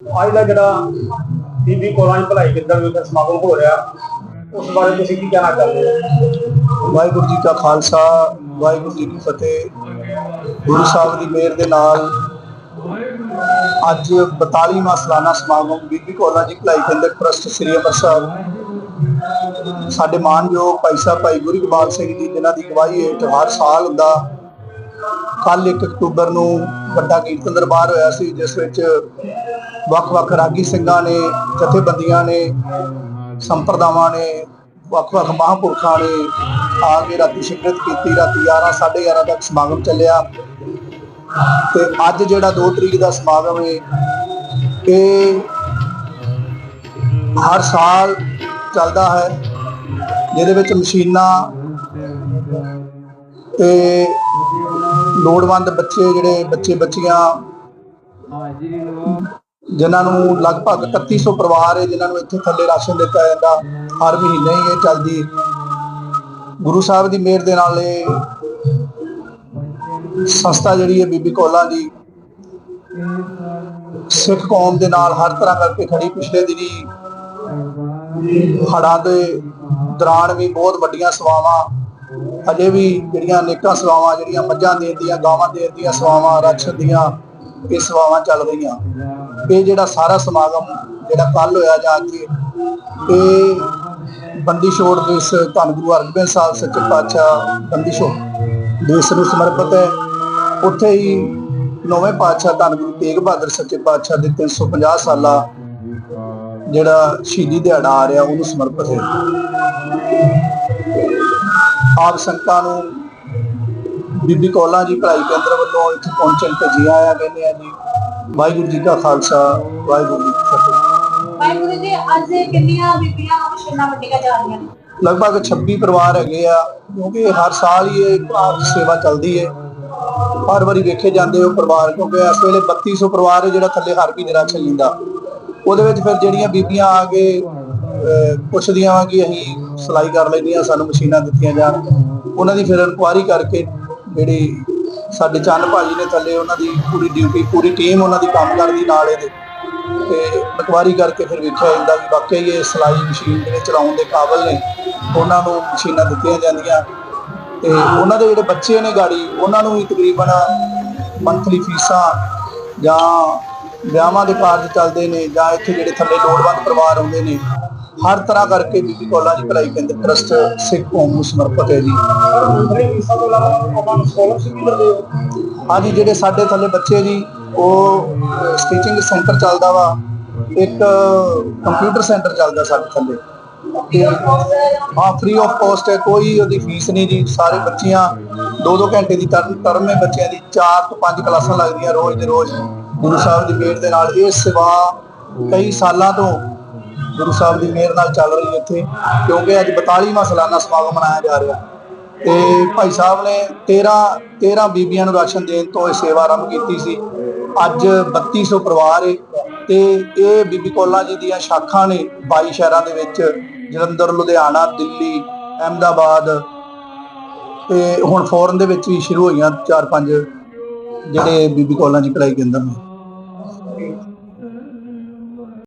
ਅੱਜ ਦਾ ਜਿਹੜਾ ਬੀਬੀ ਕੋਲਾਂ ਭਲਾਈ ਕੇਂਦਰ ਵਿੱਚ ਸਮਾਗਮ ਹੋ ਰਿਹਾ। ਉਸ ਬਾਰੇ ਤੁਸੀਂ ਕੀ ਕਹਿਣਾ ਚਾਹੁੰਦੇ ਹੋ? ਵਾਹਿਗੁਰੂ ਜੀ ਕਾ ਖਾਲਸਾ, ਵਾਹਿਗੁਰੂ ਜੀ ਕੀ ਫਤਿਹ। ਗੁਰੂ ਸਾਹਿਬ ਦੀ ਮਿਹਰ ਦੇ ਨਾਲ ਅੱਜ 42ਵਾਂ ਸਾਲਾਨਾ ਸਮਾਗਮ ਬੀਬੀ ਕੌਲਾਂ ਜੀ ਭਲਾਈ ਕੇਂਦਰ ਟਰਸਟ ਸ੍ਰੀ ਅੰਮ੍ਰਿਤਸਰ ਸਾਡੇ ਮਾਨਯੋਗ ਭਾਈ ਸਾਹਿਬ, ਭਾਈ ਗੁਰੂ ਇਕਬਾਲ ਸਿੰਘ ਜੀ, ਜਿਨ੍ਹਾਂ ਦੀ ਅਗਵਾਈ ਹੇਠ ਹਰ ਸਾਲ ਹੁੰਦਾ ਕੱਲ 1 ਅਕਤੂਬਰ ਨੂੰ ਵੱਡਾ ਕੀਰਤਨ ਦਰਬਾਰ ਹੋਇਆ ਸੀ, ਜਿਸ ਵਿੱਚ ਵੱਖ-ਵੱਖ ਰਾਗੀ ਸਿੰਘਾਂ ਨੇ, ਜਥੇਬੰਦੀਆਂ ਨੇ, ਸੰਪਰਦਾਵਾਂ ਨੇ, ਵੱਖ-ਵੱਖ ਮਹਾਂਪੁਰਖਾਂ ਨੇ ਆ ਕੇ ਰਾਤੀ ਸਿਮਰਤ ਕੀਤੀ, ਰਾਤੀ 11 11:30 ਤੱਕ ਸਮਾਗਮ ਚੱਲਿਆ। ਤੇ ਅੱਜ ਜਿਹੜਾ 2 ਤਰੀਕ ਦਾ ਸਮਾਗਮ ਹੈ ਇਹ ਹਰ ਸਾਲ ਚੱਲਦਾ ਹੈ, ਜਿਹਦੇ ਵਿੱਚ ਮਸ਼ੀਨਾਂ ਤੇ ਲੋੜਵੰਦ ਬੱਚੇ, ਜਿਹੜੇ ਬੱਚੇ ਬੱਚੀਆਂ ਜਿਨ੍ਹਾਂ ਨੂੰ ਲਗਭਗ 3100 ਪਰਿਵਾਰ ਹੈ, ਜਿਨ੍ਹਾਂ ਨੂੰ ਇੱਥੇ ਥੱਲੇ ਰਾਸ਼ਨ ਦਿੱਤਾ ਜਾਂਦਾ। ਹਰ ਮਹੀਨੇ ਹੀ ਇਹ ਚੱਲਦੀ ਗੁਰੂ ਸਾਹਿਬ ਦੀ ਮਿਹਰ ਦੇ ਨਾਲ ਇਹ ਸੰਸਥਾ ਜਿਹੜੀ ਹੈ, ਬੀਬੀ ਕੋਲਾ ਦੀ, ਸਿੱਖ ਕੌਮ ਦੇ ਨਾਲ ਹਰ ਤਰ੍ਹਾਂ ਕਰਕੇ ਖੜੀ। ਪਿਛਲੇ ਦਿਨੀ ਹੜ੍ਹਾਂ ਦੇ ਦੌਰਾਨ ਵੀ ਬਹੁਤ ਵੱਡੀਆਂ ਸੇਵਾਵਾਂ, ਅਜੇ ਵੀ ਜਿਹੜੀਆਂ ਅਨੇਕਾਂ ਸੇਵਾਵਾਂ, ਜਿਹੜੀਆਂ ਮੱਝਾਂ ਦੇਣ ਦੀਆਂ, ਗਾਵਾਂ ਦੇਣ ਦੀਆਂ ਸੇਵਾਵਾਂ ਰਾਸ਼ਨ ਦੀਆਂ, ਇਹ ਸੇਵਾਵਾਂ ਚੱਲ ਰਹੀਆਂ। ਇਹ ਜਿਹੜਾ ਸਾਰਾ ਸਮਾਗਮ ਜਿਹੜਾ ਕੱਲ ਹੋਇਆ ਜਾ ਕੇ, ਇਹ ਬੰਦੀ ਛੋੜ ਦਿਵਸ ਧੰਨ ਗੁਰੂ ਹਰਗੋਬਿੰਦ ਸਾਹਿਬ, ਸੱਚੇ ਪਾਤਸ਼ਾਹ ਬੰਦੀ ਛੋੜ ਦਿਵਸ ਨੂੰ ਸਮਰਪਿਤ ਹੈ। ਉੱਥੇ ਹੀ ਨੌਵੇਂ ਪਾਤਸ਼ਾਹ ਧੰਨ ਗੁਰੂ ਤੇਗ ਬਹਾਦਰ ਸੱਚੇ ਪਾਤਸ਼ਾਹ ਦੇ 350 ਸਾਲਾ ਜਿਹੜਾ ਸ਼ਹੀਦੀ ਦਿਹਾੜਾ ਆ ਰਿਹਾ, ਉਹਨੂੰ ਸਮਰਪਿਤ ਹੈ। ਆਪ ਸੰਗਤਾਂ ਨੂੰ ਬੀਬੀ ਕੌਲਾਂ ਜੀ ਭਲਾਈ ਕੇਂਦਰ ਵੱਲੋਂ ਇੱਥੇ ਪਹੁੰਚਣ ਤੇ ਜੀ ਆਇਆ ਕਹਿੰਦੇ ਆ ਜੀ। ਵਾਹਿਗੁਰੂ ਜੀ ਕਾ ਖਾਲਸਾ ਵਾਹਿਗੁਰੂ ਜੀ ਕੀ ਫਤਿਹ। ਵਾਹਿਗੁਰੂ ਜੀ ਅੱਜ ਕਿੰਨੀਆਂ ਬੀਬੀਆਂ ਮਸ਼ੀਨਾਂ ਵੰਡੀਆਂ ਜਾ ਰਹੀਆਂ ਨੇ? ਲਗਭਗ 26 ਪਰਿਵਾਰ ਹੈਗੇ ਆ ਕਿਉਂਕਿ ਹਰ ਸਾਲ ਹੀ ਇਹ ਭਾਰਤ ਸੇਵਾ ਚੱਲਦੀ ਹੈ ਹਰ ਵਾਰੀ ਵੇਖੇ ਜਾਂਦੇ ਉਹ ਪਰਿਵਾਰ ਕਿਉਂਕਿ ਇਸ ਵੇਲੇ 3200 ਪਰਿਵਾਰ ਹੈ ਜਿਹੜਾ ਥੱਲੇ ਹਰ ਮਹੀਨੇ ਰਾਸ਼ਨ ਲੈਂਦਾ ਉਹਦੇ ਵਿੱਚ ਫਿਰ ਜਿਹੜੀਆਂ ਬੀਬੀਆਂ ਆ ਕੇ ਪੁੱਛਦੀਆਂ ਵਾ ਕਿ ਅਸੀਂ ਸਿਲਾਈ ਕਰ ਲੈਂਦੀਆਂ ਸਾਨੂੰ ਮਸ਼ੀਨਾਂ ਦਿੱਤੀਆਂ ਜਾਣ। ਉਹਨਾਂ ਦੀ ਫਿਰ ਇਨਕੁਆਰੀ ਕਰਕੇ ਜਿਹੜੀ ਸਾਡੇ ਚੰਨ ਭਾਜੀ ਨੇ ਥੱਲੇ ਉਹਨਾਂ ਦੀ ਪੂਰੀ ਡਿਊਟੀ ਪੂਰੀ ਟੀਮ ਉਹਨਾਂ ਦੀ ਕੰਮ ਕਰਦੀ ਨਾਲ ਇਹਦੇ। ਤੇ ਇਨਕੁਆਰੀ ਕਰਕੇ ਫਿਰ ਵੇਖਿਆ ਜਾਂਦਾ ਵੀ ਵਾਕਈ ਇਹ ਸਿਲਾਈ ਮਸ਼ੀਨ ਜਿਹੜੇ ਚਲਾਉਣ ਦੇ ਕਾਬਲ ਨੇ, ਉਹਨਾਂ ਨੂੰ ਮਸ਼ੀਨਾਂ ਦਿੱਤੀਆਂ ਜਾਂਦੀਆਂ। ਤੇ ਉਹਨਾਂ ਦੇ ਜਿਹੜੇ ਬੱਚੇ ਨੇ ਗਾੜੀ, ਉਹਨਾਂ ਨੂੰ ਵੀ ਤਕਰੀਬਨ ਮੰਥਲੀ ਫੀਸਾਂ ਜਾਂ ਵਿਆਹਾਂ ਦੇ ਕਾਰਜ ਚੱਲਦੇ ਨੇ ਜਾਂ ਇੱਥੇ ਜਿਹੜੇ ਥੱਲੇ ਲੋੜਵੰਦ ਪਰਿਵਾਰ ਆਉਂਦੇ ਨੇ ਹਰ ਤਰ੍ਹਾਂ ਕਰਕੇ ਬੀਬੀ ਕੌਲਾਂ ਦੀ ਭਲਾਈ ਕੇਂਦਰ ਟਰਸਟ ਸਿੱਖ ਕੌਮ ਨੂੰ ਸਮਰਪਿਤ ਹੈ ਜੀ। ਹਾਂਜੀ, ਜਿਹੜੇ ਸਾਡੇ ਥੱਲੇ ਬੱਚੇ ਜੀ, ਉਹ ਸਟੀਚਿੰਗ ਸੈਂਟਰ ਚੱਲਦਾ ਵਾ। ਇੱਕ ਕੰਪਿਊਟਰ ਸੈਂਟਰ ਚੱਲਦਾ ਸਾਡੇ ਥੱਲੇ। ਤੇ ਹਾਂ ਫ੍ਰੀ ਆਫ ਕਾਸਟ ਹੈ, ਕੋਈ ਉਹਦੀ ਫੀਸ ਨਹੀਂ ਜੀ। ਸਾਰੇ ਬੱਚੀਆਂ 2-2 ਘੰਟੇ ਦੀ ਟਰਮ ਟਰਮ ਹੈ ਬੱਚਿਆਂ ਦੀ। 4 ਤੋਂ 5 ਕਲਾਸਾਂ ਲੱਗਦੀਆਂ ਰੋਜ਼ ਦੇ ਰੋਜ਼ ਗੁਰੂ ਸਾਹਿਬ ਦੀ ਪੇਟ ਦੇ ਨਾਲ। ਇਹ ਸੇਵਾ ਕਈ ਸਾਲਾਂ ਤੋਂ ਗੁਰੂ ਸਾਹਿਬ ਦੀ ਮਿਹਰ ਨਾਲ ਚੱਲ ਰਹੀ ਹੈ ਇੱਥੇ, ਕਿਉਂਕਿ ਅੱਜ 42ਵਾਂ ਸਾਲਾਨਾ ਸਮਾਗਮ ਮਨਾਇਆ ਜਾ ਰਿਹਾ। ਤੇ ਭਾਈ ਸਾਹਿਬ ਨੇ 13 13 ਬੀਬੀਆਂ ਨੂੰ ਰਾਸ਼ਨ ਦੇਣ ਤੋਂ ਇਹ ਸੇਵਾ ਆਰੰਭ ਕੀਤੀ ਸੀ। ਅੱਜ 3200 ਪਰਿਵਾਰ ਏ, ਤੇ ਇਹ ਬੀਬੀ ਕੌਲਾਂ ਜੀ ਦੀਆਂ ਸ਼ਾਖਾਂ ਨੇ 22 ਸ਼ਹਿਰਾਂ ਦੇ ਵਿੱਚ, ਜਲੰਧਰ, ਲੁਧਿਆਣਾ, ਦਿੱਲੀ, ਅਹਿਮਦਾਬਾਦ, ਤੇ ਹੁਣ ਫੋਰਨ ਦੇ ਵਿੱਚ ਵੀ ਸ਼ੁਰੂ ਹੋਈਆਂ 4-5 ਜਿਹੜੇ ਬੀਬੀ ਕੌਲਾਂ ਜੀ ਭਲਾਈ ਕੇਂਦਰ ਨੇ।